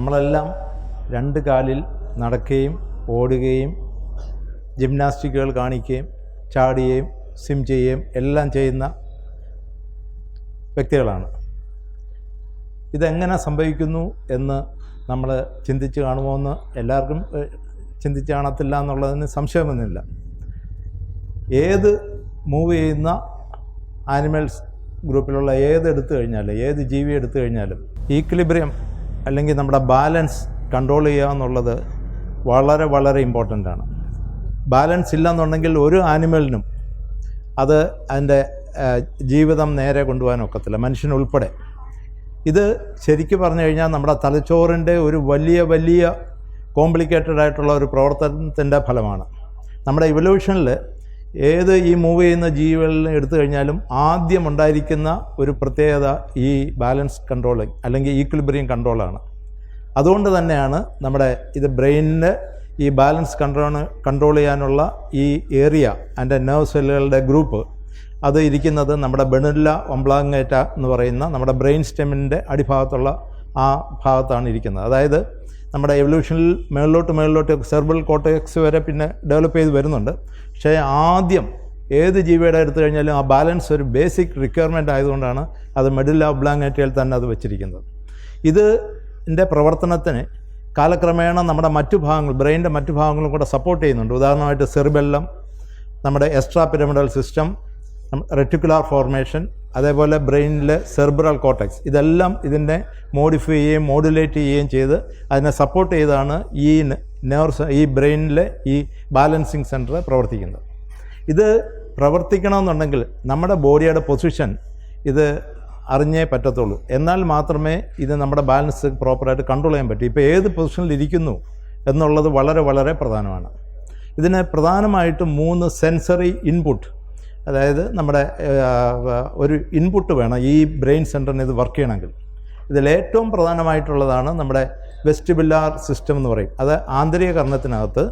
നമ്മളെല്ലാം രണ്ട് കാലിൽ നടക്കുകയും ഓടുകയും ജിംനാസ്റ്റിക്കുകൾ കാണിക്കുകയും ചാടുകയും സ്വിം ചെയ്യുകയും എല്ലാം ചെയ്യുന്ന വ്യക്തികളാണ്. ഇതെങ്ങനെ സംഭവിക്കുന്നു എന്ന് നമ്മൾ ചിന്തിച്ച് കാണുമോ എന്ന് എല്ലാവർക്കും ചിന്തിച്ച് കാണത്തില്ല എന്നുള്ളതിന് സംശയമൊന്നുമില്ല. ഏത് മൂവ് ചെയ്യുന്ന ആനിമൽസ് ഗ്രൂപ്പിലുള്ള ഏത് എടുത്തു കഴിഞ്ഞാലും ഏത് ജീവി എടുത്തു കഴിഞ്ഞാലും ഈക്വിലിബ്രിയം അല്ലെങ്കിൽ നമ്മുടെ ബാലൻസ് കൺട്രോൾ ചെയ്യുക എന്നുള്ളത് വളരെ വളരെ ഇമ്പോർട്ടന്റ് ആണ്. ബാലൻസ് ഇല്ലെന്നുണ്ടെങ്കിൽ ഒരു ആനിമലിനും അത് അതിന്റെ ജീവിതം നേരെ കൊണ്ടുപോകാൻ ഒക്കത്തില്ല മനുഷ്യനുൾപ്പെടെ ഇത് ശരിക്കും പറഞ്ഞു കഴിഞ്ഞാൽ നമ്മുടെ തലച്ചോറിന്റെ ഒരു വലിയ വലിയ കോംപ്ലിക്കേറ്റഡ് ആയിട്ടുള്ള ഒരു പ്രവർത്തനത്തിന്റെ ഫലമാണ്. നമ്മുടെ ഇവല്യൂഷനിൽ ഏത് ഈ മൂവ് ചെയ്യുന്ന ജീവികളിൽ എടുത്തു കഴിഞ്ഞാലും ആദ്യം ഉണ്ടായിരിക്കുന്ന ഒരു പ്രത്യേകത ഈ ബാലൻസ് കൺട്രോളിങ് അല്ലെങ്കിൽ ഈക്വിലിബ്രിയം കൺട്രോളാണ് അതുകൊണ്ട് തന്നെയാണ് നമ്മുടെ ഇത് ബ്രെയിനിന്റെ ഈ ബാലൻസ് കൺട്രോൾ കൺട്രോൾ ചെയ്യാനുള്ള ഈ ഏരിയ ആൻഡ് നെർവ് സെല്ലുകളുടെ ഗ്രൂപ്പ് അത് ഇരിക്കുന്നത് നമ്മുടെ ബെണില്ല ഒംബ്ലാങ്ങേറ്റ എന്ന് പറയുന്ന നമ്മുടെ ബ്രെയിൻ സ്റ്റെമിന്റെ അടിഭാഗത്തുള്ള ആ ഭാഗത്താണ് ഇരിക്കുന്നത്. അതായത് നമ്മുടെ എവല്യൂഷനിൽ മേളിലോട്ട് മേളിലോട്ട് സെർബൽ കോട്ടക്സ് വരെ പിന്നെ ഡെവലപ്പ് ചെയ്ത് വരുന്നുണ്ട്. പക്ഷേ ആദ്യം ഏത് ജീവിയുടെ എടുത്തു കഴിഞ്ഞാലും ആ ബാലൻസ് ഒരു ബേസിക് റിക്വയർമെന്റ് ആയതുകൊണ്ടാണ് അത് മെഡില്ല ഒബ്ലാങ്ങേറ്റയിൽ തന്നെ അത് വെച്ചിരിക്കുന്നത്. ഇത് ന്റെ പ്രവർത്തനത്തിന് കാലക്രമേണ നമ്മുടെ മറ്റു ഭാഗങ്ങൾ ബ്രെയിനിന്റെ മറ്റു ഭാഗങ്ങളും കൂടെ സപ്പോർട്ട് ചെയ്യുന്നുണ്ട്. ഉദാഹരണമായിട്ട് സെറിബെല്ലം നമ്മുടെ extra pyramidal system reticular formation അതേപോലെ ബ്രെയിനിലെ സെർബറൽ കോട്ടക്സ് ഇതെല്ലാം ഇതിനെ മോഡിഫൈ ചെയ്യുകയും മോഡുലേറ്റ് ചെയ്യുകയും ചെയ്ത് അതിനെ സപ്പോർട്ട് ചെയ്താണ് ഈ നെർവ്സ് ഈ ബ്രെയിനിലെ ഈ ബാലൻസിങ് സെന്റർ പ്രവർത്തിക്കുന്നത്. ഇത് പ്രവർത്തിക്കണമെന്നുണ്ടെങ്കിൽ നമ്മുടെ ബോഡിയുടെ പൊസിഷൻ ഇത് അറിഞ്ഞേ പറ്റത്തുള്ളൂ. എന്നാൽ മാത്രമേ ഇത് നമ്മുടെ ബാലൻസ് പ്രോപ്പറായിട്ട് കൺട്രോൾ ചെയ്യാൻ പറ്റൂ. ഇപ്പോൾ ഏത് പൊസിഷനിൽ ഇരിക്കുന്നു എന്നുള്ളത് വളരെ വളരെ പ്രധാനമാണ്. ഇതിന് പ്രധാനമായിട്ടും മൂന്ന് സെൻസറി ഇൻപുട്ട് അതായത് നമ്മുടെ ഒരു ഇൻപുട്ട് വേണം ഈ ബ്രെയിൻ സെന്ററിന് ഇത് വർക്ക് ചെയ്യണമെങ്കിൽ. ഇതിൽ ഏറ്റവും പ്രധാനമായിട്ടുള്ളതാണ് നമ്മുടെ വെസ്റ്റിബുലാർ സിസ്റ്റം എന്ന് പറയും. അത് ആന്തരിക കർണത്തിനകത്ത്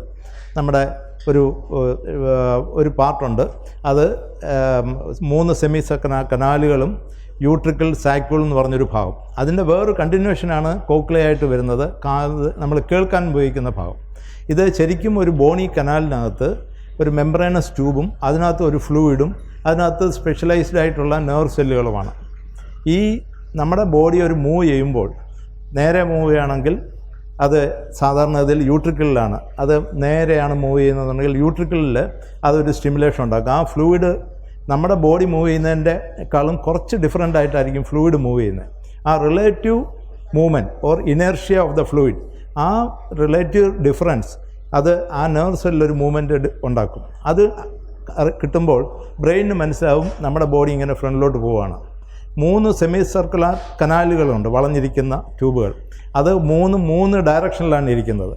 നമ്മുടെ ഒരു ഒരു പാർട്ടുണ്ട്. അത് മൂന്ന് സെമി കനാലുകളും യൂട്രിക്കൽ സാക്കിൾ എന്ന് പറഞ്ഞൊരു ഭാഗം. അതിന്റെ വേറൊരു കണ്ടിന്യൂഷനാണ് കോക്ലയായിട്ട് വരുന്നത്. നമ്മൾ കേൾക്കാൻ ഉപയോഗിക്കുന്ന ഭാഗം. ഇത് ശരിക്കും ഒരു ബോണി കനാലിനകത്ത് ഒരു മെംബ്രൈനസ് ട്യൂബും അതിനകത്ത് ഒരു ഫ്ലൂയിഡും അതിനകത്ത് സ്പെഷ്യലൈസ്ഡ് ആയിട്ടുള്ള നെർവ് സെല്ലുകളുമാണ്. ഈ നമ്മുടെ ബോഡി ഒരു മൂവ് ചെയ്യുമ്പോൾ നേരെ മൂവ് ചെയ്യുകയാണെങ്കിൽ അത് സാധാരണ ഇതിൽ യൂട്രിക്കിളിലാണ് അത് നേരെയാണ് മൂവ് ചെയ്യുന്നതെന്നുണ്ടെങ്കിൽ യൂട്രിക്കിളിൽ അതൊരു സ്റ്റിമുലേഷൻ ഉണ്ടാക്കും. ആ ഫ്ലൂയിഡ് നമ്മുടെ ബോഡി മൂവ് ചെയ്യുന്നതിന്റെക്കാളും കുറച്ച് ഡിഫറെന്റ് ആയിട്ടായിരിക്കും ഫ്ലൂയിഡ് മൂവ് ചെയ്യുന്നത്. ആ relative movement or inertia of the fluid ആ റിലേറ്റീവ് ഡിഫറൻസ് അത് ആ നെർവ് സെല്ലിലൊരു മൂവ്മെന്റ് ഉണ്ടാക്കും. അത് കിട്ടുമ്പോൾ ബ്രെയിനിന് മനസ്സിലാവും നമ്മുടെ ബോഡി ഇങ്ങനെ ഫ്രണ്ടിലോട്ട് പോവുകയാണ്. മൂന്ന് സെമി സർക്കുലർ കനാലുകളുണ്ട് വളഞ്ഞിരിക്കുന്ന ട്യൂബുകൾ അത് മൂന്ന് മൂന്ന് ഡയറക്ഷനിലാണ് ഇരിക്കുന്നത്.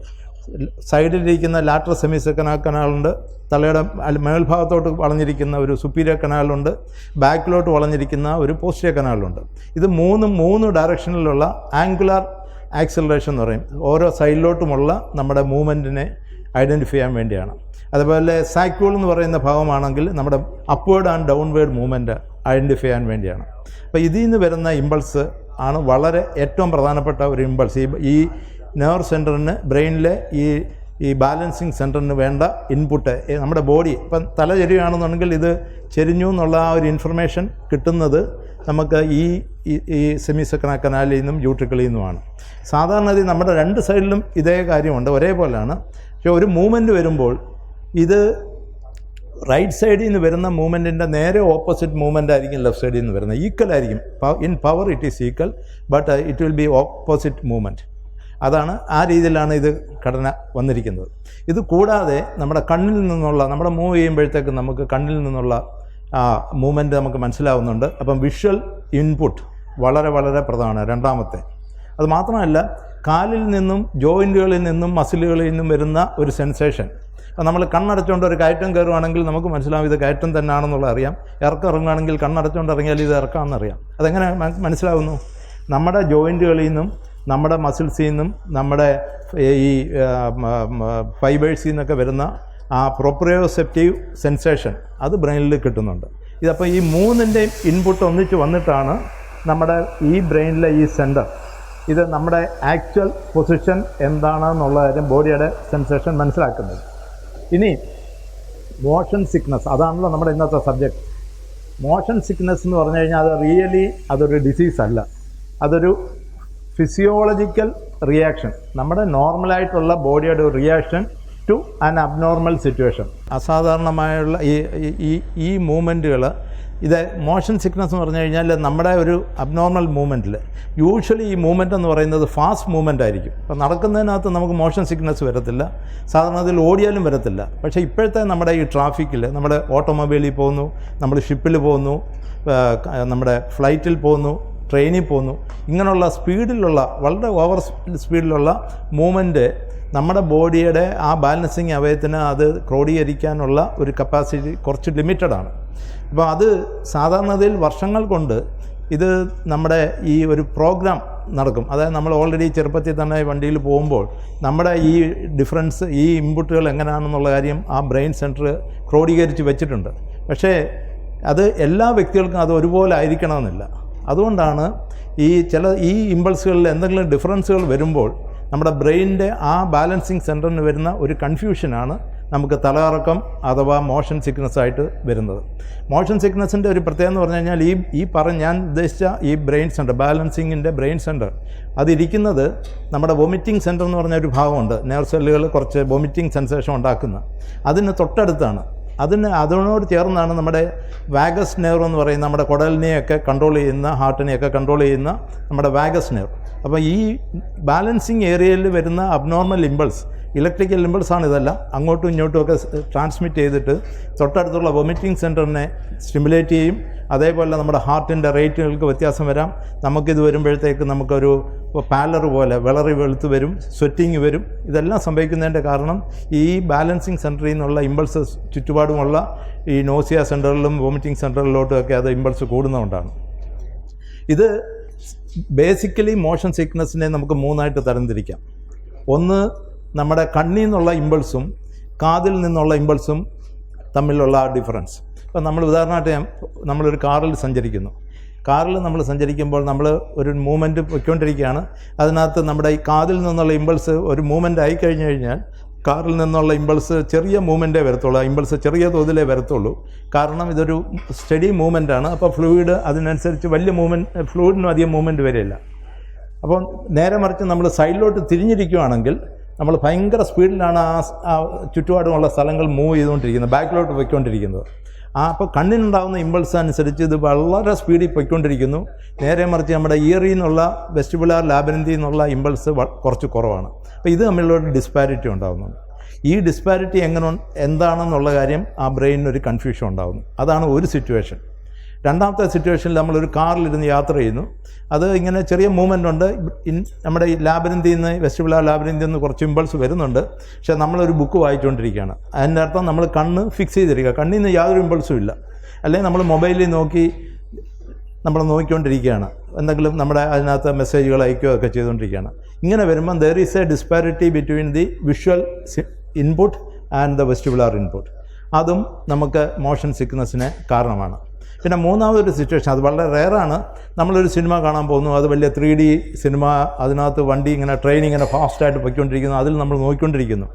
സൈഡിലിരിക്കുന്ന ലാറ്റർ സെമി സെക്കന കനാലുണ്ട് തലയുടെ മേൽഭാഗത്തോട്ട് വളഞ്ഞിരിക്കുന്ന ഒരു സുപ്പീരിയർ കനാലുണ്ട് ബാക്കിലോട്ട് വളഞ്ഞിരിക്കുന്ന ഒരു പോസ്റ്റീരിയർ കനാലുണ്ട് ഇത് മൂന്ന് മൂന്ന് ഡയറക്ഷനിലുള്ള ആംഗുലാർ ആക്സിലറേഷൻ എന്ന് പറയും. ഓരോ സൈഡിലോട്ടുമുള്ള നമ്മുടെ മൂവ്മെന്റിനെ ഐഡന്റിഫൈ ചെയ്യാൻ വേണ്ടിയാണ്. അതുപോലെ സാക്യൂൾ എന്ന് പറയുന്ന ഭാഗമാണെങ്കിൽ നമ്മുടെ upward and downward movement identify ചെയ്യാൻ വേണ്ടിയാണ്. അപ്പോൾ ഇതിൽ നിന്ന് വരുന്ന ഇമ്പൾസ് ആണ് വളരെ ഏറ്റവും പ്രധാനപ്പെട്ട ഒരു ഇമ്പൾസ് ഈ ഈ നെർവ് സെന്ററിന് ബ്രെയിനിലെ ഈ ഈ ബാലൻസിങ് സെന്ററിന് വേണ്ട ഇൻപുട്ട് നമ്മുടെ ബോഡി ഇപ്പം തല ചെരിയുകയാണെന്നുണ്ടെങ്കിൽ ഇത് ചെരിഞ്ഞു എന്നുള്ള ആ ഒരു ഇൻഫർമേഷൻ കിട്ടുന്നത് നമുക്ക് ഈ ഈ- സെമി സെക്കന കനാലിൽ നിന്നും യൂട്രിക്കിളിൽ നിന്നുമാണ്. സാധാരണ ഇത് നമ്മുടെ രണ്ട് സൈഡിലും ഇതേ കാര്യമുണ്ട്. ഒരേപോലെയാണ്. പക്ഷേ ഒരു മൂവ്മെന്റ് വരുമ്പോൾ ഇത് റൈറ്റ് സൈഡിൽ നിന്ന് വരുന്ന മൂവ്മെന്റിന്റെ നേരെ ഓപ്പോസിറ്റ് മൂവ്മെന്റ് ആയിരിക്കും ലെഫ്റ്റ് സൈഡിൽ നിന്ന് വരുന്നത്. ഈക്വൽ ആയിരിക്കും. In power it is equal but it will be opposite movement അതാണ് ആ രീതിയിലാണ് ഇത് ഘടന വന്നിരിക്കുന്നത്. ഇത് കൂടാതെ നമ്മുടെ കണ്ണിൽ നിന്നുള്ള നമ്മുടെ മൂവ് ചെയ്യുമ്പോഴത്തേക്ക് നമുക്ക് കണ്ണിൽ നിന്നുള്ള മൂവ്മെന്റ് നമുക്ക് മനസ്സിലാവുന്നുണ്ട്. അപ്പം വിഷ്വൽ ഇൻപുട്ട് വളരെ വളരെ പ്രധാനമാണ്. രണ്ടാമത്തെ. അത് മാത്രമല്ല കാലിൽ നിന്നും ജോയിന്റുകളിൽ നിന്നും മസിലുകളിൽ നിന്നും വരുന്ന ഒരു സെൻസേഷൻ. അപ്പോൾ നമ്മൾ കണ്ണടച്ചുകൊണ്ട് ഒരു കയറ്റം കയറുവാണെങ്കിൽ നമുക്ക് മനസ്സിലാവും ഇത് കയറ്റം തന്നെയാണെന്നുള്ളത് അറിയാം. ഇറക്കം ഇറങ്ങുകയാണെങ്കിൽ കണ്ണടച്ചുകൊണ്ട് ഇറങ്ങിയാൽ ഇത് ഇറക്കാമെന്നറിയാം. അതെങ്ങനെ മനസ്സിലാവുന്നു? നമ്മുടെ ജോയിന്റുകളിൽ നിന്നും നമ്മുടെ മസിൽസിൽ നിന്നും നമ്മുടെ ഈ ഫൈബേഴ്സിൽ നിന്നൊക്കെ വരുന്ന ആ പ്രൊപ്രിയോസെപ്റ്റീവ് സെൻസേഷൻ അത് ബ്രെയിനിൽ കിട്ടുന്നുണ്ട്. ഇതപ്പോൾ ഈ മൂന്നിന്റെയും ഇൻപുട്ട് ഒന്നിച്ച് വന്നിട്ടാണ് നമ്മുടെ ഈ ബ്രെയിനിലെ ഈ സെന്റർ. ഇത് നമ്മുടെ ആക്ച്വൽ പൊസിഷൻ എന്താണെന്നുള്ള കാര്യം ബോഡിയുടെ സെൻസേഷൻ മനസ്സിലാക്കുന്നത്. ഇനി മോഷൻ സിക്നസ് അതാണല്ലോ നമ്മുടെ ഇന്നത്തെ സബ്ജക്റ്റ് മോഷൻ സിക്നസ് എന്ന് പറഞ്ഞു കഴിഞ്ഞാൽ അത് റിയലി അതൊരു ഡിസീസ് അല്ല. അതൊരു ഫിസിയോളജിക്കൽ റിയാക്ഷൻ നമ്മുടെ നോർമലായിട്ടുള്ള ബോഡിയുടെ ഒരു reaction to an abnormal situation അസാധാരണമായുള്ള ഈ ഈ- ഈ മൂവ്മെന്റുകൾ ഇത് മോഷൻ സിക്നസ് എന്ന് പറഞ്ഞു കഴിഞ്ഞാൽ നമ്മുടെ ഒരു അബ്നോർമൽ മൂവ്മെന്റിൽ യൂഷ്വലി ഈ മൂവ്മെന്റ് എന്ന് പറയുന്നത് ഫാസ്റ്റ് മൂവ്മെന്റ് ആയിരിക്കും. അപ്പോൾ നടക്കുന്നതിനകത്ത് നമുക്ക് മോഷൻ സിക്നസ് വരത്തില്ല. സാധാരണ അതിൽ ഓടിയാലും വരത്തില്ല. പക്ഷേ ഇപ്പോഴത്തെ നമ്മുടെ ഈ ട്രാഫിക്കിൽ നമ്മുടെ ഓട്ടോമൊബൈലിൽ പോകുന്നു നമ്മൾ ഷിപ്പിൽ പോകുന്നു നമ്മുടെ ഫ്ലൈറ്റിൽ പോകുന്നു ട്രെയിനിൽ പോകുന്നു. ഇങ്ങനെയുള്ള സ്പീഡിലുള്ള വളരെ ഓവർ സ്പീഡിലുള്ള മൂവ്മെന്റ് നമ്മുടെ ബോഡിയുടെ ആ ബാലൻസിങ് അവയത്തിന് അത് ക്രോഡീകരിക്കാനുള്ള ഒരു കപ്പാസിറ്റി കുറച്ച് ലിമിറ്റഡ് ആണ്. അപ്പോൾ അത് സാധാരണതയിൽ വർഷങ്ങൾ കൊണ്ട് ഇത് നമ്മുടെ ഈ ഒരു പ്രോഗ്രാം നടക്കും. അതായത് നമ്മൾ ഓൾറെഡി ചെറുപ്പത്തിൽ തന്നെ വണ്ടിയിൽ പോകുമ്പോൾ നമ്മുടെ ഈ ഡിഫറൻസ് ഈ ഇൻപുട്ടുകൾ എങ്ങനെയാണെന്നുള്ള കാര്യം ആ ബ്രെയിൻ സെന്റർ ക്രോഡീകരിച്ച് വെച്ചിട്ടുണ്ട്. പക്ഷേ അത് എല്ലാ വ്യക്തികൾക്കും അത് ഒരുപോലെ ആയിരിക്കണമെന്നില്ല. അതുകൊണ്ടാണ് ഈ ചില ഈ ഇമ്പൾസുകളിൽ എന്തെങ്കിലും ഡിഫറൻസുകൾ വരുമ്പോൾ നമ്മുടെ ബ്രെയിനിന്റെ ആ ബാലൻസിങ് സെന്ററിന് വരുന്ന ഒരു കൺഫ്യൂഷനാണ് നമുക്ക് തലകറക്കം അഥവാ മോഷൻ സിക്നസ് ആയിട്ട് വരുന്നത്. മോഷൻ സിക്നസിന്റെ ഒരു പ്രത്യേകത എന്ന് പറഞ്ഞു കഴിഞ്ഞാൽ ഈ ഈ പറഞ്ഞ ഞാൻ ഉദ്ദേശിച്ച ഈ ബ്രെയിൻ സെന്റർ ബാലൻസിങ്ങിന്റെ ബ്രെയിൻ സെന്റർ അതിരിക്കുന്നത് നമ്മുടെ വൊമിറ്റിംഗ് സെന്റർ എന്ന് പറഞ്ഞ ഒരു ഭാഗമുണ്ട്. നെയർ സെല്ലുകൾ കുറച്ച് വൊമിറ്റിംഗ് സെൻസേഷൻ ഉണ്ടാക്കുന്ന. അതിന് തൊട്ടടുത്താണ്. അതിന് അതിനോട് ചേർന്നാണ് നമ്മുടെ വാഗസ് നെയർ എന്ന് പറയുന്ന നമ്മുടെ കുടലിനെയൊക്കെ കൺട്രോൾ ചെയ്യുന്ന ഹാർട്ടിനെയൊക്കെ കൺട്രോൾ ചെയ്യുന്ന നമ്മുടെ വാഗസ് നെയർ അപ്പോൾ ഈ ബാലൻസിങ് ഏരിയയിൽ വരുന്ന അബ്നോർമൽ ഇമ്പൾസ് ഇലക്ട്രിക്കൽ ഇമ്പൾസ് ആണ് ഇതെല്ലാം. അങ്ങോട്ടും ഇങ്ങോട്ടും ഒക്കെ ട്രാൻസ്മിറ്റ് ചെയ്തിട്ട് തൊട്ടടുത്തുള്ള വൊമിറ്റിംഗ് സെന്ററിനെ സ്റ്റിമുലേറ്റ് ചെയ്യും. അതേപോലെ നമ്മുടെ ഹാർട്ടിന്റെ റേറ്റുകൾക്ക് വ്യത്യാസം വരാം. നമുക്കിത് വരുമ്പോഴത്തേക്ക് നമുക്കൊരു പാലർ പോലെ വിളറി വെളുത്ത് വരും സ്വെറ്റിങ് വരും. ഇതെല്ലാം സംഭവിക്കുന്നതിന്റെ കാരണം ഈ ബാലൻസിങ് സെന്ററിൽ നിന്നുള്ള ഇമ്പൾസ് ചുറ്റുപാടുമുള്ള ഈ നോസിയ സെന്ററിലും വോമിറ്റിംഗ് സെന്ററിലോട്ടും ഒക്കെ അത് ഇമ്പൾസ് കൂടുന്നതുകൊണ്ടാണ്. ഇത് ബേസിക്കലി മോഷൻ സിക്നസ്സിനെ നമുക്ക് മൂന്നായിട്ട് തരംതിരിക്കാം. ഒന്ന് നമ്മുടെ കണ്ണിൽ നിന്നുള്ള ഇമ്പൾസും കാതിൽ നിന്നുള്ള ഇമ്പൾസും തമ്മിലുള്ള ഡിഫറൻസ് ഇപ്പം നമ്മൾ ഉദാഹരണമായിട്ട് നമ്മളൊരു കാറിൽ സഞ്ചരിക്കുന്നു. കാറിൽ നമ്മൾ സഞ്ചരിക്കുമ്പോൾ നമ്മൾ ഒരു മൂവ്മെന്റ് പൊയ്ക്കൊണ്ടിരിക്കുകയാണ്. അതിനകത്ത് നമ്മുടെ ഈ കാതിൽ നിന്നുള്ള ഇമ്പൾസ് ഒരു മൂവ്മെന്റ് ആയി കഴിഞ്ഞു കഴിഞ്ഞാൽ കാറിൽ നിന്നുള്ള ഇമ്പൾസ് ചെറിയ മൂവ്മെന്റേ വരത്തുള്ളൂ. ഇമ്പൾസ് ചെറിയ തോതിലേ വരത്തുള്ളൂ. കാരണം ഇതൊരു സ്റ്റഡി മൂവ്മെന്റ് ആണ്. അപ്പോൾ ഫ്ലൂയിഡ് അതിനനുസരിച്ച് വലിയ മൂവ്മെന്റ് ഫ്ലൂയിഡിനും അധികം മൂവ്മെന്റ് വരില്ല. അപ്പോൾ നേരെ മറിച്ച് നമ്മൾ സൈഡിലോട്ട് തിരിഞ്ഞിരിക്കുകയാണെങ്കിൽ നമ്മൾ ഭയങ്കര സ്പീഡിലാണ് ആ ചുറ്റുപാടുമുള്ള സ്ഥലങ്ങൾ മൂവ് ചെയ്തുകൊണ്ടിരിക്കുന്നത് ബാക്കിലോട്ട് പോയിക്കൊണ്ടിരിക്കുന്നത്. ആ അപ്പോൾ കണ്ണിനുണ്ടാകുന്ന ഇമ്പൾസ് അനുസരിച്ച് ഇത് വളരെ സ്പീഡിൽ പോയിക്കൊണ്ടിരിക്കുന്നു. നേരെ മറിച്ച് നമ്മുടെ ഇയറിൽ നിന്നുള്ള വെസ്റ്റിബുലാർ ലാബിനന്തിൽ നിന്നുള്ള ഇമ്പൾസ് കുറച്ച് കുറവാണ്. അപ്പോൾ ഇത് തമ്മിലുള്ള ഡിസ്പാരിറ്റി ഉണ്ടാകുന്നുണ്ട് ഈ ഡിസ്പാരിറ്റി എങ്ങനെ എന്താണെന്നുള്ള കാര്യം ആ ബ്രെയിനിന് ഒരു കൺഫ്യൂഷൻ ഉണ്ടാകുന്നു അതാണ് ഒരു സിറ്റുവേഷൻ രണ്ടാമത്തെ സിറ്റുവേഷനിൽ നമ്മളൊരു കാറിലിരുന്ന് യാത്ര ചെയ്യുന്നു. അത് ഇങ്ങനെ ചെറിയ മൂവ്മെന്റ് ഉണ്ട്. നമ്മുടെ ഈ ലാബിനന്തി നിന്ന് വെസ്റ്റിബിള ലാബിനന്തി നിന്ന് കുറച്ച് ഇമ്പൾസ് വരുന്നുണ്ട്. പക്ഷേ നമ്മളൊരു ബുക്ക് വായിച്ചുകൊണ്ടിരിക്കുകയാണ്. അതിന്റെ അർത്ഥം നമ്മൾ കണ്ണ് ഫിക്സ് ചെയ്തിരിക്കുക. കണ്ണിൽ നിന്ന് യാതൊരു ഇമ്പൾസും ഇല്ല. അല്ലെങ്കിൽ നമ്മൾ മൊബൈലിൽ നോക്കി നമ്മൾ നോക്കിക്കൊണ്ടിരിക്കുകയാണ്. എന്തെങ്കിലും നമ്മുടെ അതിനകത്ത് മെസ്സേജുകൾ അയക്കുകയോ ഒക്കെ ചെയ്തുകൊണ്ടിരിക്കുകയാണ്. ഇങ്ങനെ വരുമ്പം there is a disparity between the visual input and the vestibular input അതും നമുക്ക് മോഷൻ സിക്നസ്സിന് കാരണമാണ്. പിന്നെ മൂന്നാമതൊരു സിറ്റുവേഷൻ അത് വളരെ റെയറാണ് നമ്മളൊരു സിനിമ കാണാൻ പോകുന്നു അത് വലിയ ത്രീ ഡി സിനിമ അതിനകത്ത് വണ്ടി ഇങ്ങനെ ട്രെയിൻ ഇങ്ങനെ ഫാസ്റ്റായിട്ട് പൊയ്ക്കൊണ്ടിരിക്കുന്നു അതിൽ നമ്മൾ നോക്കിക്കൊണ്ടിരിക്കുന്നു.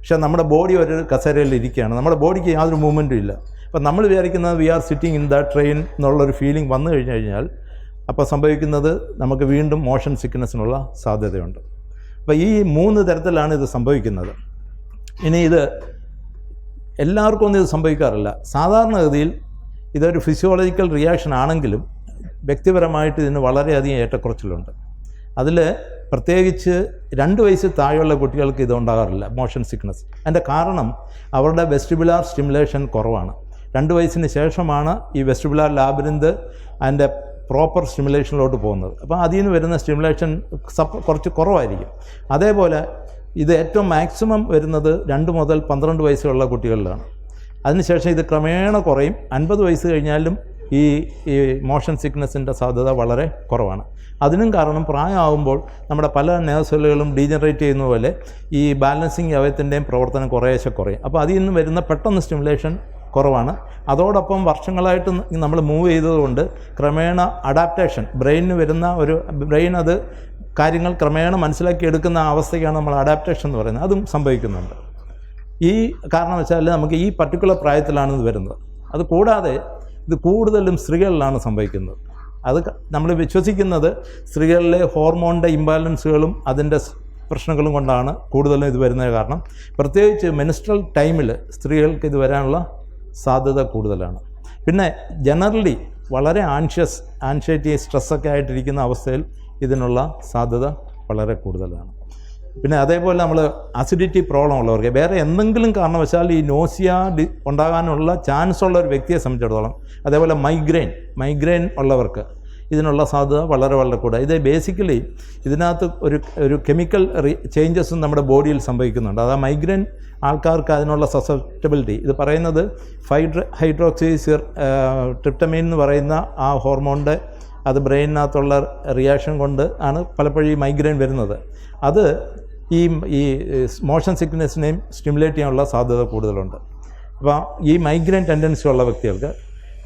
പക്ഷേ നമ്മുടെ ബോഡി ഒരു കസേരയിൽ ഇരിക്കുകയാണ്. നമ്മുടെ ബോഡിക്ക് യാതൊരു മൂവ്മെന്റും ഇല്ല. അപ്പോൾ നമ്മൾ വിചാരിക്കുന്നത് we are sitting in the train എന്നുള്ളൊരു ഫീലിംഗ് വന്നു കഴിഞ്ഞു കഴിഞ്ഞാൽ അപ്പോൾ സംഭവിക്കുന്നത് നമുക്ക് വീണ്ടും മോഷൻ സിക്നസ്സിനുള്ള സാധ്യതയുണ്ട്. അപ്പോൾ ഈ മൂന്ന് തരത്തിലാണ് ഇത് സംഭവിക്കുന്നത്. ഇനി ഇത് എല്ലാവർക്കും ഒന്നും ഇത് സംഭവിക്കാറില്ല. സാധാരണഗതിയിൽ ഇതൊരു ഫിസിയോളജിക്കൽ റിയാക്ഷൻ ആണെങ്കിലും വ്യക്തിപരമായിട്ട് ഇതിന് വളരെയധികം ഏറ്റക്കുറച്ചിലുണ്ട്. അതിൽ പ്രത്യേകിച്ച് രണ്ട് വയസ്സ് താഴെയുള്ള കുട്ടികൾക്ക് ഇതുണ്ടാകാറില്ല മോഷൻ സിക്നസ് അതിന്റെ കാരണം അവരുടെ വെസ്റ്റിബുലാർ സ്റ്റിമുലേഷൻ കുറവാണ്. രണ്ട് വയസ്സിന് ശേഷമാണ് ഈ വെസ്റ്റിബുലാർ ലാബിരിന്ത് അതിന്റെ പ്രോപ്പർ സ്റ്റിമുലേഷനിലോട്ട് പോകുന്നത്. അപ്പോൾ അതിൽ നിന്ന് വരുന്ന സ്റ്റിമുലേഷൻ സപ്പ് കുറച്ച് കുറവായിരിക്കും. അതേപോലെ ഇത് ഏറ്റവും മാക്സിമം വരുന്നത് രണ്ട് മുതൽ പന്ത്രണ്ട് വയസ്സുള്ള കുട്ടികളിലാണ്. അതിനുശേഷം ഇത് ക്രമേണ കുറയും. അൻപത് വയസ്സ് കഴിഞ്ഞാലും ഈ ഈ മോഷൻ സിക്നസിന്റെ സാധ്യത വളരെ കുറവാണ്. അതിനും കാരണം പ്രായമാകുമ്പോൾ നമ്മുടെ പല നേഴ്സലുകളും ഡീജനറേറ്റ് ചെയ്യുന്ന പോലെ ഈ ബാലൻസിങ് അവയത്തിന്റെയും പ്രവർത്തനം കുറേശ്ശെ കുറയും. അപ്പോൾ അതിൽ നിന്ന് വരുന്ന പെട്ടെന്ന് സ്റ്റിമുലേഷൻ കുറവാണ്. അതോടൊപ്പം വർഷങ്ങളായിട്ട് നമ്മൾ മൂവ് ചെയ്തതുകൊണ്ട് ക്രമേണ അഡാപ്റ്റേഷൻ ബ്രെയിനിന് വരുന്ന ഒരു ബ്രെയിൻ അത് കാര്യങ്ങൾ ക്രമേണ മനസ്സിലാക്കി എടുക്കുന്ന അവസ്ഥയ്ക്കാണ് നമ്മൾ അഡാപ്റ്റേഷൻ എന്ന് പറയുന്നത്. അതും സംഭവിക്കുന്നുണ്ട്. ഈ കാരണം വെച്ചാൽ നമുക്ക് ഈ പർട്ടിക്കുലർ പ്രായത്തിലാണ് ഇത് വരുന്നത്. അത് കൂടാതെ ഇത് കൂടുതലും സ്ത്രീകളിലാണ് സംഭവിക്കുന്നത്. അത് നമ്മൾ വിശ്വസിക്കുന്നത് സ്ത്രീകളിലെ ഹോർമോണിന്റെ ഇംബാലൻസുകളും അതിന്റെ പ്രശ്നങ്ങളും കൊണ്ടാണ് കൂടുതലും ഇത് വരുന്നത് കാരണം പ്രത്യേകിച്ച് മെനിസ്ട്രൽ ടൈമിൽ സ്ത്രീകൾക്ക് ഇത് വരാനുള്ള സാധ്യത കൂടുതലാണ്. പിന്നെ ജനറലി വളരെ ആൻഷ്യസ് ആൻഷ്യറ്റി സ്ട്രെസ്സൊക്കെ ആയിട്ടിരിക്കുന്ന അവസ്ഥയിൽ ഇതിനുള്ള സാധ്യത വളരെ കൂടുതലാണ്. പിന്നെ അതേപോലെ നമ്മൾ അസിഡിറ്റി പ്രോബ്ലം ഉള്ളവർക്ക് വേറെ എന്തെങ്കിലും കാരണവശാൽ ഈ നോസിയ ഡി ഉണ്ടാകാനുള്ള ചാൻസ് ഉള്ള ഒരു വ്യക്തിയെ സംബന്ധിച്ചിടത്തോളം അതേപോലെ മൈഗ്രെയിൻ മൈഗ്രെയിൻ ഉള്ളവർക്ക് ഇതിനുള്ള സാധ്യത വളരെ വളരെ കൂടുതൽ ഇത് ബേസിക്കലി ഇതിനകത്ത് ഒരു ഒരു കെമിക്കൽ ചേഞ്ചസും നമ്മുടെ ബോഡിയിൽ സംഭവിക്കുന്നുണ്ട്. അതാ ആ മൈഗ്രെയിൻ ആൾക്കാർക്ക് അതിനുള്ള സസെപ്റ്റബിലിറ്റി ഇത് പറയുന്നത് ഫൈഡ്ര ഹൈഡ്രോക്സിസിർ ട്രിപ്റ്റമൈൻ എന്ന് പറയുന്ന ആ ഹോർമോണിന്റെ അത് ബ്രെയിനിനകത്തുള്ള റിയാക്ഷൻ കൊണ്ട് ആണ് പലപ്പോഴും ഈ മൈഗ്രെയിൻ വരുന്നത്. അത് ഈ ഈ മോഷൻ സിക്നെസ്സിനെയും സ്റ്റിമുലേറ്റ് ചെയ്യാനുള്ള സാധ്യത കൂടുതലുണ്ട്. അപ്പോൾ ഈ മൈഗ്രെയിൻ ടെൻഡൻസി ഉള്ള വ്യക്തികൾക്ക്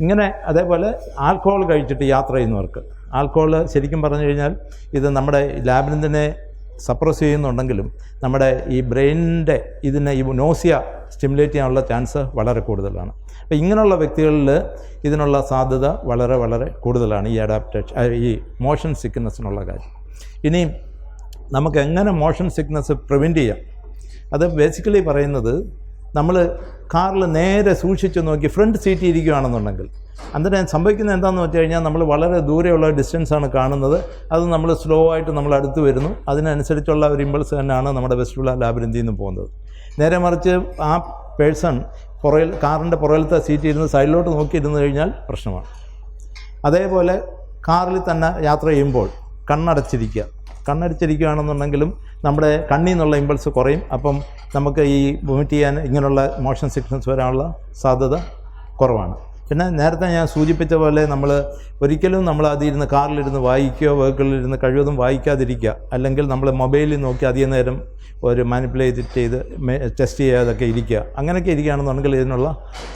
ഇങ്ങനെ അതേപോലെ ആൽക്കഹോൾ കഴിച്ചിട്ട് യാത്ര ചെയ്യുന്നവർക്ക് ആൽക്കഹോൾ ശരിക്കും പറഞ്ഞു കഴിഞ്ഞാൽ ഇത് നമ്മുടെ ലാബിനെ സപ്രസ് ചെയ്യുന്നുണ്ടെങ്കിലും നമ്മുടെ ഈ ബ്രെയിനിന്റെ ഇതിനെ ഈ നോസിയ സ്റ്റിമുലേറ്റ് ചെയ്യാനുള്ള ചാൻസ് വളരെ കൂടുതലാണ്. അപ്പോൾ ഇങ്ങനെയുള്ള വ്യക്തികളിൽ ഇതിനുള്ള സാധ്യത വളരെ വളരെ കൂടുതലാണ് ഈ അഡാപ്റ്റേഷൻ ഈ മോഷൻ സിക്നെസ്സിനുള്ള കാര്യം. ഇനി നമുക്ക് എങ്ങനെ മോഷൻ സിക്നസ് പ്രിവെന്റ് ചെയ്യാം? അത് ബേസിക്കലി പറയുന്നത് നമ്മൾ കാറിൽ നേരെ സൂക്ഷിച്ച് നോക്കി ഫ്രണ്ട് സീറ്റിൽ ഇരിക്കുകയാണെന്നുണ്ടെങ്കിൽ. അന്നേരം സംഭവിക്കുന്നത് എന്താണെന്ന് വെച്ച് കഴിഞ്ഞാൽ നമ്മൾ വളരെ ദൂരെയുള്ള ഡിസ്റ്റൻസാണ് കാണുന്നത്. അത് നമ്മൾ സ്ലോ ആയിട്ട് നമ്മൾ അടുത്ത് വരുന്നു. അതിനനുസരിച്ചുള്ള ഒരു ഇമ്പൾസ് തന്നെയാണ് നമ്മുടെ വെസ്റ്റുള്ള ലാബിരന്തിയിൽ നിന്ന് പോകുന്നത്. നേരെ മറിച്ച് ആ പേഴ്സൺ പുറയിൽ കാറിന്റെ പുറകിലത്തെ സീറ്റിൽ ഇരുന്ന് സൈഡിലോട്ട് നോക്കിയിരുന്നു കഴിഞ്ഞാൽ പ്രശ്നമാണ്. അതേപോലെ കാറിൽ തന്നെ യാത്ര ചെയ്യുമ്പോൾ കണ്ണടച്ചിരിക്കുക. കണ്ണടച്ചിരിക്കുകയാണെന്നുണ്ടെങ്കിലും നമ്മുടെ കണ്ണിൽ നിന്നുള്ള ഇമ്പൾസ് കുറയും. അപ്പം നമുക്ക് ഈ വൊമിറ്റ് ചെയ്യാൻ ഇങ്ങനെയുള്ള മോഷൻ സിക്നസ് വരാനുള്ള സാധ്യത കുറവാണ്. പിന്നെ നേരത്തെ ഞാൻ സൂചിപ്പിച്ച പോലെ നമ്മൾ ഒരിക്കലും നമ്മൾ അതിരുന്ന് കാറിലിരുന്ന് വായിക്കുകയോ വെഹിക്കിളിലിരുന്ന് കഴിവതും വായിക്കാതിരിക്കുക. അല്ലെങ്കിൽ നമ്മൾ മൊബൈലിൽ നോക്കി അധികം നേരം ഒരു മാനിപ്പുലേറ്റ് ചെയ്ത് ടെസ്റ്റ് ചെയ്യാതൊക്കെ ഇരിക്കുക. അങ്ങനെയൊക്കെ ഇരിക്കുകയാണെന്നുണ്ടെങ്കിൽ ഇതിനുള്ള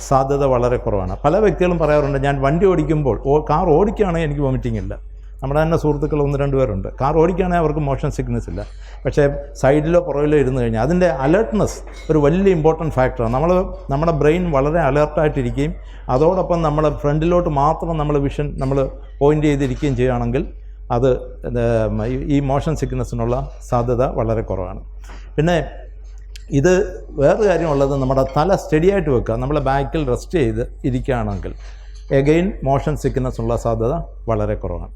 സാധ്യത വളരെ കുറവാണ്. പല വ്യക്തികളും പറയാറുണ്ട് ഞാൻ വണ്ടി ഓടിക്കുമ്പോൾ കാർ ഓടിക്കുകയാണെങ്കിൽ എനിക്ക് വോമിറ്റിംഗ് ഇല്ല. നമ്മുടെ തന്നെ സുഹൃത്തുക്കൾ ഒന്ന് രണ്ട് പേരുണ്ട്. കാർ ഓടിക്കുകയാണെങ്കിൽ അവർക്ക് മോഷൻ സിക്നസ് ഇല്ല. പക്ഷേ സൈഡിലോ പുറകിലോ ഇരുന്ന് കഴിഞ്ഞാൽ അതിന്റെ അലേർട്ട്നെസ് ഒരു വലിയ ഇമ്പോർട്ടന്റ് ഫാക്ടറാണ് നമ്മൾ നമ്മുടെ ബ്രെയിൻ വളരെ അലേർട്ടായിട്ടിരിക്കുകയും അതോടൊപ്പം നമ്മൾ ഫ്രണ്ടിലോട്ട് മാത്രം നമ്മൾ വിഷൻ നമ്മൾ പോയിന്റ് ചെയ്തിരിക്കുകയും ചെയ്യുകയാണെങ്കിൽ അത് ഈ മോഷൻ സിക്നസ്സിനുള്ള സാധ്യത വളരെ കുറവാണ്. പിന്നെ ഇത് വേറൊരു കാര്യമുള്ളത് നമ്മുടെ തല സ്റ്റഡി ആയിട്ട് വെക്കുക. നമ്മളെ ബാക്കിൽ റെസ്റ്റ് ചെയ്ത് ഇരിക്കുകയാണെങ്കിൽ എഗെയിൻ മോഷൻ സിക്നസ് ഉള്ള സാധ്യത വളരെ കുറവാണ്.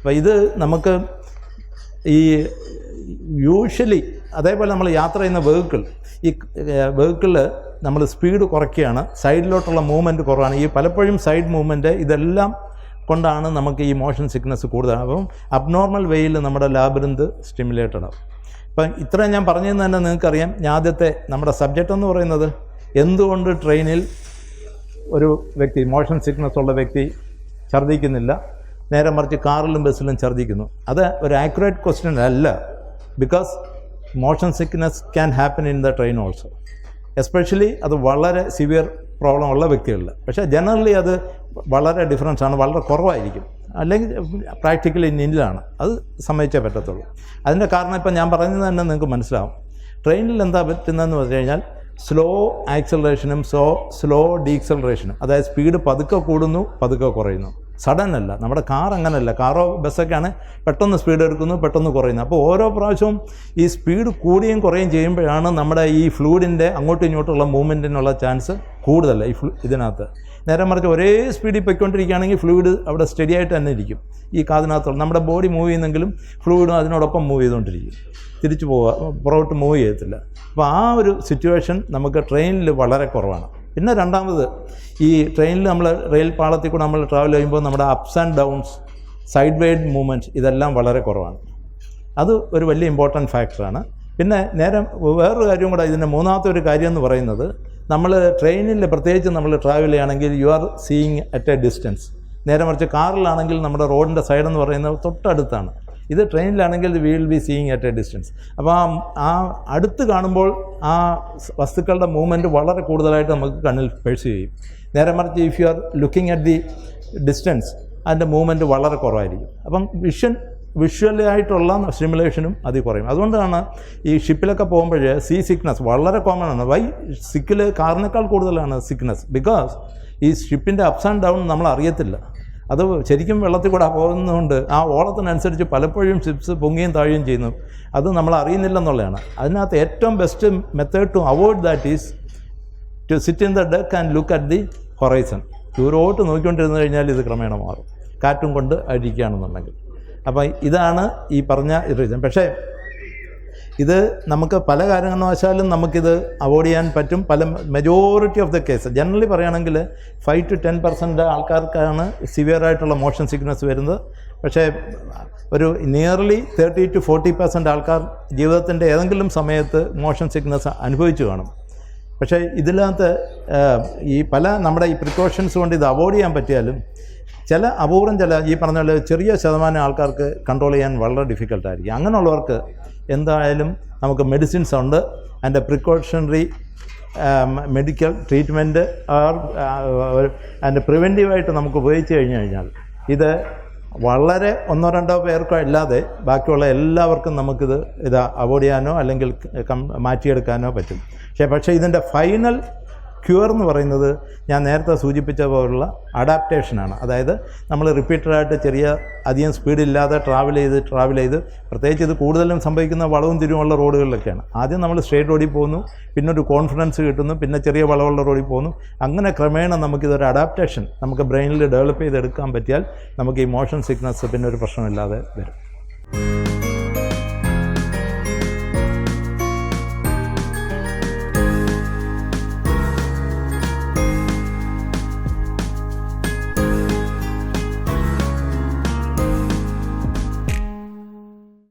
അപ്പോൾ ഇത് നമുക്ക് ഈ യൂഷ്വലി അതേപോലെ നമ്മൾ യാത്ര ചെയ്യുന്ന വെഹിക്കിൾ ഈ വെഹിക്കിളിൽ നമ്മൾ സ്പീഡ് കുറയ്ക്കുകയാണ് സൈഡിലോട്ടുള്ള മൂവ്മെന്റ് കുറവാണ്. ഈ പലപ്പോഴും സൈഡ് മൂവ്മെന്റ് ഇതെല്ലാം കൊണ്ടാണ് നമുക്ക് ഈ മോഷൻ സിക്നസ് കൂടുതലാണ്. അപ്പം അബ്നോർമൽ വേയിൽ നമ്മുടെ ലാബിരിന്ത് സ്റ്റിമുലേറ്റഡ് ആവും അപ്പം ഇത്രയും ഞാൻ പറഞ്ഞതെന്ന് തന്നെ നിങ്ങൾക്കറിയാം. ഞാൻ ആദ്യത്തെ നമ്മുടെ സബ്ജക്റ്റ് എന്ന് പറയുന്നത് എന്തുകൊണ്ട് ട്രെയിനിൽ ഒരു വ്യക്തി മോഷൻ സിക്നസ് ഉള്ള വ്യക്തി ഛർദ്ദിക്കുന്നില്ല? നേരെ മറിച്ച് കാറിലും ബസ്സിലും ഛർദ്ദിക്കുന്നു. അത് ഒരു ആക്യുറേറ്റ് ക്വസ്റ്റ്യൻ അല്ല. Because motion sickness can happen in the train also especially അത് വളരെ സിവിയർ പ്രോബ്ലം ഉള്ള വ്യക്തികളിൽ. പക്ഷേ ജനറലി അത് വളരെ ഡിഫറൻസ് ആണ് വളരെ കുറവായിരിക്കും. അല്ലെങ്കിൽ പ്രാക്ടിക്കലി നിന്നിലാണ് അത് സമ്മതിച്ചേ പറ്റത്തുള്ളൂ. അതിന്റെ കാരണം ഇപ്പം ഞാൻ പറഞ്ഞത് തന്നെ നിങ്ങൾക്ക് മനസ്സിലാവും. ട്രെയിനിൽ എന്താ പറ്റുന്നതെന്ന് പറഞ്ഞു കഴിഞ്ഞാൽ സ്ലോ ആക്സലറേഷനും സോ സ്ലോ ഡീക്സലറേഷനും അതായത് സ്പീഡ് പതുക്കെ കൂടുന്നു പതുക്കെ കുറയുന്നു. സഡൻ അല്ല നമ്മുടെ കാർ അങ്ങനല്ല. കാറോ ബസ്സൊക്കെയാണ് പെട്ടെന്ന് സ്പീഡ് എടുക്കുന്നു പെട്ടെന്ന് കുറയുന്നു. അപ്പോൾ ഓരോ പ്രാവശ്യവും ഈ സ്പീഡ് കൂടിയും കുറയും ചെയ്യുമ്പോഴാണ് നമ്മുടെ ഈ ഫ്ലൂയിഡിന്റെ അങ്ങോട്ടും ഇങ്ങോട്ടുള്ള മൂവ്മെന്റിനുള്ള ചാൻസ് കൂടുതലല്ല ഈ ഫ്ലൂ ഇതിനകത്ത്. നേരെ മറിച്ച് ഒരേ സ്പീഡിൽ പൊയ്ക്കൊണ്ടിരിക്കുകയാണെങ്കിൽ ഫ്ലൂയിഡ് അവിടെ സ്റ്റഡി ആയിട്ട് തന്നെ ഇരിക്കും. ഈ കാതിനകത്തുള്ള നമ്മുടെ ബോഡി മൂവ് ചെയ്യുന്നെങ്കിലും ഫ്ലൂയിഡും അതിനോടൊപ്പം മൂവ് ചെയ്തുകൊണ്ടിരിക്കും. തിരിച്ചു പോവുക പുറകോട്ട് മൂവ് ചെയ്യത്തില്ല. അപ്പോൾ ആ ഒരു സിറ്റുവേഷൻ നമുക്ക് ട്രെയിനിൽ വളരെ കുറവാണ്. പിന്നെ രണ്ടാമത് ഈ ട്രെയിനിൽ നമ്മൾ റെയിൽ പാളത്തിൽ കൂടെ നമ്മൾ ട്രാവൽ ചെയ്യുമ്പോൾ നമ്മുടെ ups and downs side wide movement ഇതെല്ലാം വളരെ കുറവാണ്. അത് ഒരു വലിയ ഇമ്പോർട്ടന്റ് ഫാക്ടറാണ് പിന്നെ നേരം വേറൊരു കാര്യം കൂടെ ഇതിന്റെ മൂന്നാമത്തെ ഒരു കാര്യം എന്ന് പറയുന്നത് നമ്മൾ ട്രെയിനിൽ പ്രത്യേകിച്ച് നമ്മൾ ട്രാവൽ ചെയ്യുകയാണെങ്കിൽ you are seeing at a distance നേരെ മറിച്ച് കാറിലാണെങ്കിൽ നമ്മുടെ റോഡിന്റെ സൈഡെന്ന് പറയുന്നത് തൊട്ടടുത്താണ്. ഇത് ട്രെയിനിലാണെങ്കിൽ will be seeing at a distance അപ്പോൾ ആ ആ അടുത്ത് കാണുമ്പോൾ ആ വസ്തുക്കളുടെ മൂവ്മെന്റ് വളരെ കൂടുതലായിട്ട് നമുക്ക് കണ്ണിൽ പേഴ്സീവ് ചെയ്യും. നേരെ മറിച്ച് if you are looking at the distance അതിന്റെ മൂവ്മെന്റ് വളരെ കുറവായിരിക്കും. അപ്പം വിഷൻ വിഷ്വലി ആയിട്ടുള്ള സിമുലേഷനും അതിൽ കുറയും. അതുകൊണ്ടാണ് ഈ ഷിപ്പിലൊക്കെ പോകുമ്പോൾ സീ സിക്നസ് വളരെ കോമൺ ആണ്. വൈ സിക്കിൽ കാറിനേക്കാൾ കൂടുതലാണ് സിക്നസ് ബിക്കോസ് ഈ ഷിപ്പിന്റെ അപ്സ് ആൻഡ് ഡൗൺ നമ്മൾ അറിയത്തില്ല. അത് ശരിക്കും വെള്ളത്തിൽ കൂടെ പോകുന്നതുകൊണ്ട് ആ ഓളത്തിനനുസരിച്ച് പലപ്പോഴും ചിപ്സ് പൊങ്ങുകയും താഴുകയും ചെയ്യുന്നു. അത് നമ്മൾ അറിയുന്നില്ലെന്നുള്ളതാണ്. അതിനകത്ത് ഏറ്റവും best method to avoid that is to sit in the deck and look at the horizon ദൂരോട്ട് നോക്കിക്കൊണ്ടിരുന്നു കഴിഞ്ഞാൽ ഇത് ക്രമേണ മാറും. കാറ്റും കൊണ്ട് അടിക്കുകയാണെന്നുണ്ടെങ്കിൽ. അപ്പം ഇതാണ് ഈ പറഞ്ഞ റീസൺ പക്ഷേ ഇത് നമുക്ക് പല കാരണവശാലും നമുക്കിത് അവോയ്ഡ് ചെയ്യാൻ പറ്റും. പല majority of the case generally പറയുകയാണെങ്കിൽ ഫൈവ് ടു ടെൻ പെർസെന്റ് ആൾക്കാർക്കാണ് സിവിയർ ആയിട്ടുള്ള മോഷൻ സിക്നസ് വരുന്നത്. പക്ഷേ ഒരു nearly thirty to forty percent ആൾക്കാർ ജീവിതത്തിന്റെ ഏതെങ്കിലും സമയത്ത് മോഷൻ സിക്നസ് അനുഭവിച്ചു കാണും. പക്ഷേ ഇതിനകത്ത് ഈ പല നമ്മുടെ ഈ പ്രിക്കോഷൻസ് കൊണ്ട് ഇത് അവോയ്ഡ് ചെയ്യാൻ പറ്റിയാലും ചില അപൂർവം ചില ഈ പറഞ്ഞ പോലെ ചെറിയ ശതമാനം ആൾക്കാർക്ക് കൺട്രോൾ ചെയ്യാൻ വളരെ ഡിഫിക്കൽട്ടായിരിക്കും അങ്ങനെയുള്ളവർക്ക് എന്തായാലും നമുക്ക് മെഡിസിൻസ് ഉണ്ട്. അതിന്റെ പ്രിക്കോഷണറി മെഡിക്കൽ ട്രീറ്റ്മെന്റ് അതിന്റെ പ്രിവെന്റീവായിട്ട് നമുക്ക് ഉപയോഗിച്ച് കഴിഞ്ഞു കഴിഞ്ഞാൽ ഇത് വളരെ ഒന്നോ രണ്ടോ പേർക്കോ അല്ലാതെ ബാക്കിയുള്ള എല്ലാവർക്കും നമുക്കിത് ഇത് അവോയ്ഡ് ചെയ്യാനോ അല്ലെങ്കിൽ മാറ്റിയെടുക്കാനോ പറ്റും. പക്ഷേ പക്ഷേ ഇതിന്റെ ഫൈനൽ ക്യൂർ എന്ന് പറയുന്നത് ഞാൻ നേരത്തെ സൂചിപ്പിച്ച പോലുള്ള അഡാപ്റ്റേഷനാണ് അതായത് നമ്മൾ റിപ്പീറ്റഡായിട്ട് ചെറിയ അധികം സ്പീഡില്ലാതെ ട്രാവൽ ചെയ്ത് ട്രാവൽ ചെയ്ത് പ്രത്യേകിച്ച് ഇത് കൂടുതലും സംഭവിക്കുന്ന വളവും തിരിവുമുള്ള റോഡുകളിലൊക്കെയാണ്. ആദ്യം നമ്മൾ സ്ട്രേറ്റ് റോഡിൽ പോകുന്നു പിന്നെ ഒരു കോൺഫിഡൻസ് കിട്ടുന്നു പിന്നെ ചെറിയ വളവുള്ള റോഡിൽ പോകുന്നു അങ്ങനെ ക്രമേണ നമുക്കിതൊരു അഡാപ്റ്റേഷൻ നമുക്ക് ബ്രെയിനിൽ ഡെവലപ്പ് ചെയ്തെടുക്കാൻ പറ്റിയാൽ നമുക്ക് ഈ മോഷൻ സിക്നസ് പിന്നെ ഒരു പ്രശ്നമില്ലാതെ വരും.